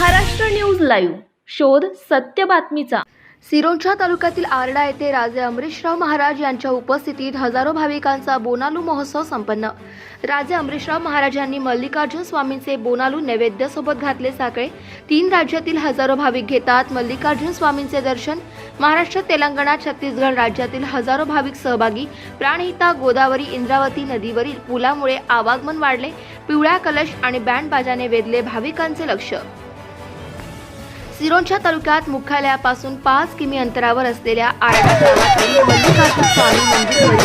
Maharashtra news live. शोध सत्य बातमीचा. सिरोंचा तालुक्यातील आरडा येथे राजे अमरीशराव महाराज यांच्या उपस्थितीत हजारो भाविकांचा बोनालू महोत्सव संपन्न. राजे अमरीशराव महाराजांनी मल्लिकार्जुन स्वामींचे बोनालू नैवेद्यासोबत घातले साखळे. तीन राज्यातील हजारो भाविक घेतात मल्लिकार्जुन स्वामींचे दर्शन. महाराष्ट्र तेलंगणा छत्तीसगड राज्यातील हजारो भाविक सहभागी. प्राणहिता गोदावरी इंद्रावती नदीवरील पुलामुळे आवागमन वाढले. पिवळ्या कलश आणि बँड बाजाने वेधले भाविकांचे लक्ष. सिरोंच्या तालुक्यात मुख्यालयापासून पाच किमी अंतरावर असलेल्या आरडा गावातील मल्लिकार्जुन स्वामी मंदिर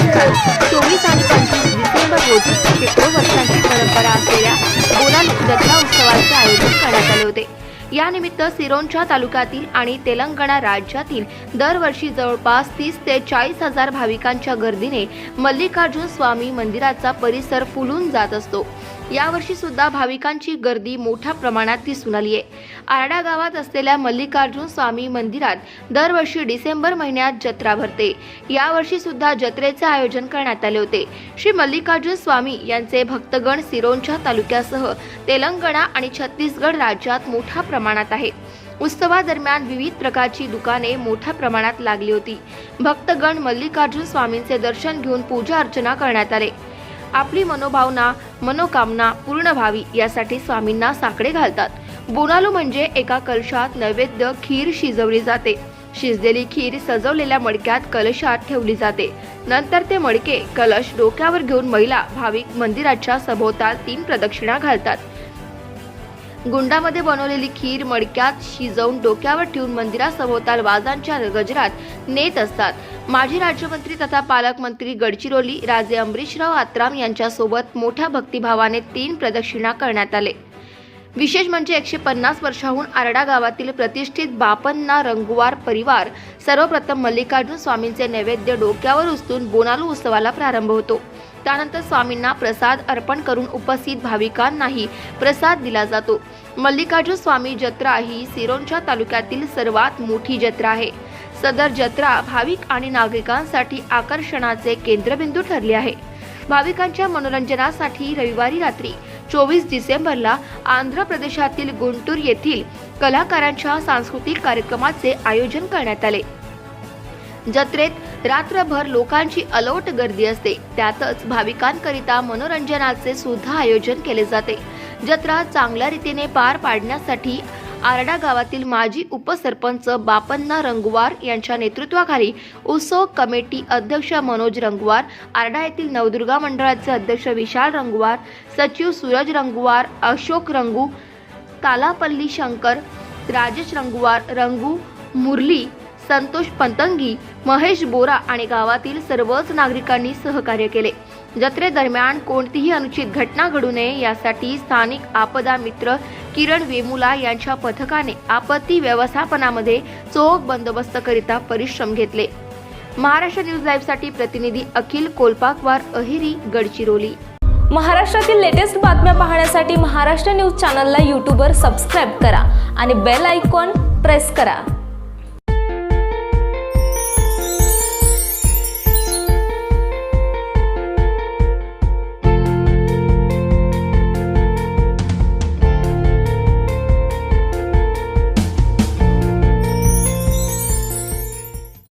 चोवीस आणि पंचवीस डिसेंबर रोजी शेकडो वर्षांची परंपरा असलेल्या बोलाली जत्रा उत्सवाचे आयोजन करण्यात आले होते. यानिमित्त सिरोंचा तालुक्यातील आणि तेलंगणा राज्यातील दरवर्षी जवळपास तीस ते चाळीस हजार भाविकांच्या गर्दीने मल्लिकार्जुन स्वामी मंदिराचा परिसर फुलून जात असतो. यावर्षी सुद्धा भाविकांची गर्दी मोठ्या प्रमाणात दिसून आली आहे. आरडा गावात असलेल्या मल्लिकार्जुन स्वामी मंदिरात दरवर्षी डिसेंबर महिन्यात जत्रा भरते. यावर्षी सुद्धा जत्रेचे आयोजन करण्यात आले होते. श्री मल्लिकार्जुन स्वामी यांचे भक्तगण सिरोंच्या तालुक्यासह तेलंगणा आणि छत्तीसगड राज्यात मोठ्या प्रमाणात आहेत उत्सवादरम्यान विविध प्रकारची दुकाने मोठ्या प्रमाणात लागली होती. भक्तगण मल्लिकार्जुन स्वामींचे दर्शन घेऊन पूजा अर्चना करण्यात आले. आपली मनोभावना मनोकामना पूर्ण व्हावी यासाठी स्वामींना साकडे घालतात. बोनालू म्हणजे एका कलशात नैवेद्य खीर शिजवली जाते. शिजलेली खीर सजवलेल्या मडक्यात कलशात ठेवली जाते. नंतर ते मडके कलश डोक्यावर घेऊन महिला भाविक मंदिराच्या सभोवताल तीन प्रदक्षिणा घालतात. गुंडामध्ये बनवलेली खीर मडक्यात शिजवून डोक्यावर ठेवून मंदिरासभोवताल वाजांच्या गजरात नेत असतात. माजी राज्यमंत्री तथा पालकमंत्री गडचिरोली राजे अमरीशराव आत्राम यांच्यासोबत मोठ्या भक्तिभावाने तीन प्रदक्षिणा करण्यात आले. विशेष म्हणजे एकशे पन्नास वर्षाहून आरडा गावातील प्रतिष्ठित बापन्ना रंगुवार परिवार सर्वप्रथम मल्लिकार्जुन स्वामींचे नैवेद्य डोक्यावर उचलून बोनालू उत्सवाला प्रारंभ होतो. त्यानंतर स्वामींना प्रसाद अर्पण करून उपस्थित भाविकांनाही प्रसाद दिला जातो. मल्लिकार्जुन स्वामी जत्रा ही सिरोंच्या तालुक्यातील सर्वात मोठी जत्रा आहे. सदर जत्रा भाविक आणि नागरिकांसाठी आकर्षणाचे केंद्रबिंदू ठरले आहे. भाविकांच्या मनोरंजनासाठी रविवारी रात्री चोवीस डिसेंबरला आंध्र प्रदेशातील गुंटूर येथील कलाकारांच्या सांस्कृतिक कार्यक्रमाचे आयोजन करण्यात आले. जत्रेत रात्रभर लोकांची अलोट गर्दी असते. त्यातच भाविकांकरिता मनोरंजनाचे सुद्धा आयोजन केले जाते. जत्रा चांगल्या रीतीने पार पाडण्यासाठी आरडा गावातील माजी उपसरपंच बापन्ना रंगवार यांच्या नेतृत्वाखाली उत्सव कमिटी अध्यक्ष मनोज रंगवार आरडा येथील नवदुर्गा मंडळाचे अध्यक्ष विशाल रंगवार सचिव सूरज रंगवार अशोक रंगू तालापल्ली शंकर राजेश रंगवार रंगू मुरली संतोष पंतंगी महेश बोरा आणि गावातील सर्वच नागरिकांनी सहकार्य केले. जत्रेदरम्यान कोणतीही अनुचित घटना घडू नये यासाठी स्थानिक आपदा मित्र किरण वेमुला यांच्या पथकाने आपत्ती व्यवस्थापनामध्ये चोख बंदोबस्त करिता परिश्रम घेतले. महाराष्ट्र न्यूज लाईव्हसाठी प्रतिनिधी अखिल कोलपाकवार अहिरी गडचिरोली. महाराष्ट्रातील लेटेस्ट बातम्या पाहण्यासाठी महाराष्ट्र न्यूज चॅनलला यूट्यूबवर सबस्क्राईब करा आणि बेल आयकॉन प्रेस करा.